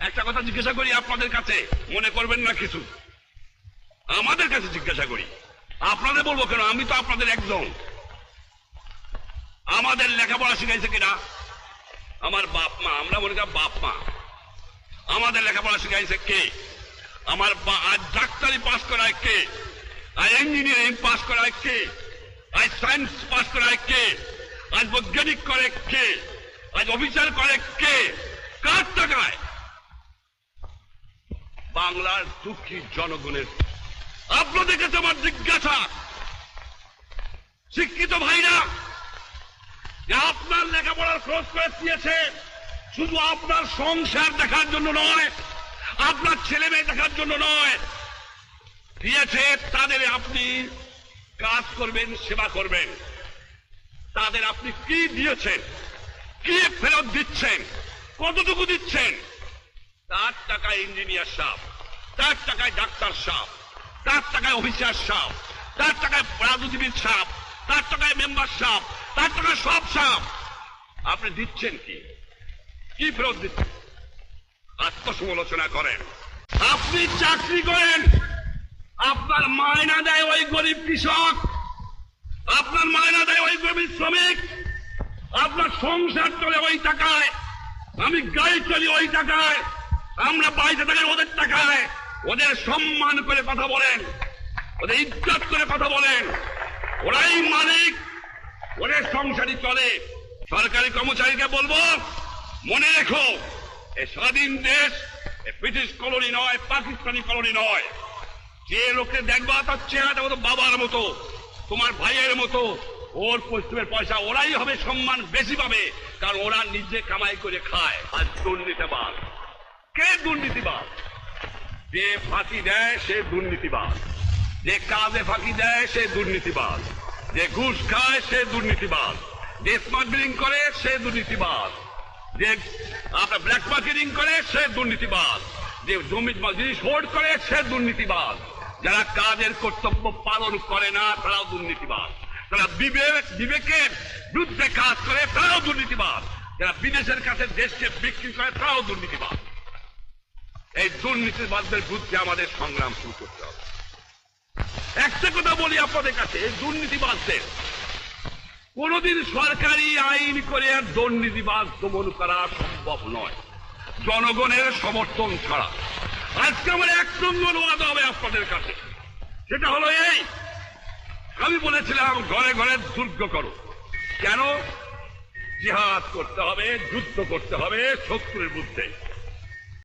একটা কথা জিজ্ঞাসা করি আপনাদের কাছে। মনে করবেন না কিছু। আমাদের কাছে জিজ্ঞাসা করি। আপনাদের বলব কেন? আমি তো আপনাদের একজন। আমাদের লেখাপড়া শিখাইছে কিনা? আমার বাপ মা, আমরা মনে করি বাপ মা। আমাদের লেখাপড়া শিখাইছে কে? আমার আজ ডাক্তারি পাস করায় কে? আজ ইঞ্জিনিয়ারিং পাস করায় কে? আজ সায়েন্স পাস করায় কে? আজ বৈজ্ঞানিক করে কে? আজ অফিসার করে কে কার টাকায় বাংলার দুঃখী জনগণের আপনাদের কাছে আমার জিজ্ঞাসা। শিক্ষিত ভাইরা, যে আপনার লেখাপড়ার খরচ করে দিয়েছে, শুধু আপনার সংসার দেখার জন্য নয়, আপনার ছেলে মেয়ে দেখার জন্য নয়, দিয়েছে, তাদের আপনি কাজ করবেন, সেবা করবেন। তাদের আপনি কি দিয়েছেন? কি ফেরত দিচ্ছেন? কতটুকু দিচ্ছেন? তার টাকায় ইঞ্জিনিয়ার সাপ তার টাকায় ডাক্তার সাপ তার টাকায় অফিসার সাপ তার টাকায় রাজনীতিবিদ সাপ তার টাকায় মেম্বার সাপ তার টাকায় সব সাপ। আপনি দিচ্ছেন কি? কি ফেরত দিচ্ছেন? আত্মসমালোচনা করেন। আপনি চাকরি করেন। আপনার মায়না দেয় ওই গরিব কৃষক। আপনার মায়না দেয় ওই গরিব শ্রমিক। আপনার সংসার চলে ওই টাকায়। আমি গাড়ি চলি ওই টাকায়। আমরা বাইরে থাকি ওদের টাকায়। ওদের সম্মান করে কথা বলেন। ওদের ইজ্জত করে কথা বলেন। ওরাই মালিক। ওদের সংসারই চলে। সরকারি কর্মচারীকে বলব, মনে রেখো, এ স্বাধীন দেশ, এ ব্রিটিশ কলোনি নয়, পাকিস্তানি কলোনি নয়। যে লোককে দেখবা, তার চেহারাটা মতো বাবার মতো, তোমার ভাইয়ের মতো। ওর পশ্চিমের পয়সা, ওরাই হবে সম্মান বেশি পাবে, কারণ ওরা নিজে কামাই করে খায়। আর দুর্নীতিবাদ কে দুর্নীতিবাদ যে ফাঁকি দেয়, সে দুর্নীতিবাদ যে কাজে ফাঁকি দেয়, সে দুর্নীতিবাদ যে ঘুষ খায়, সে দুর্নীতিবাদ যে স্মাগলিং করে, সে দুর্নীতিবাদ যে, আপনার ব্ল্যাক মার্কেটিং করে, সে দুর্নীতিবাদ যে জমি জিনিস হোল্ড করে, সে দুর্নীতিবাদ যারা কাজের কর্তব্য পালন করে না, তারাও দুর্নীতিবাদ যারা বিবেক, বিবেকের বিরুদ্ধে কাজ করে, তারাও দুর্নীতিবাদ যারা বিদেশের কাছে দেশকে বিক্রি করে, তারাও দুর্নীতিবাদ এই দুর্নীতিবাদদের বিরুদ্ধে আমাদের সংগ্রাম শুরু করতে হবে। একটা কথা বলি আপনাদের কাছে, এই দুর্নীতিবাদদের কোনদিন সরকারি আইন করে আর দুর্নীতিবাদ দমন করা সম্ভব নয়। জনগণের সমর্থন ছাড়া। আজকে আমার এক নম্বর ওয়াদা হবে আপনাদের কাছে। সেটা হলো এই। আমি বলেছিলাম, ঘরে ঘরে দুর্গ করো। কেন? জিহাদ করতে হবে, যুদ্ধ করতে হবে শত্রুর বিরুদ্ধে।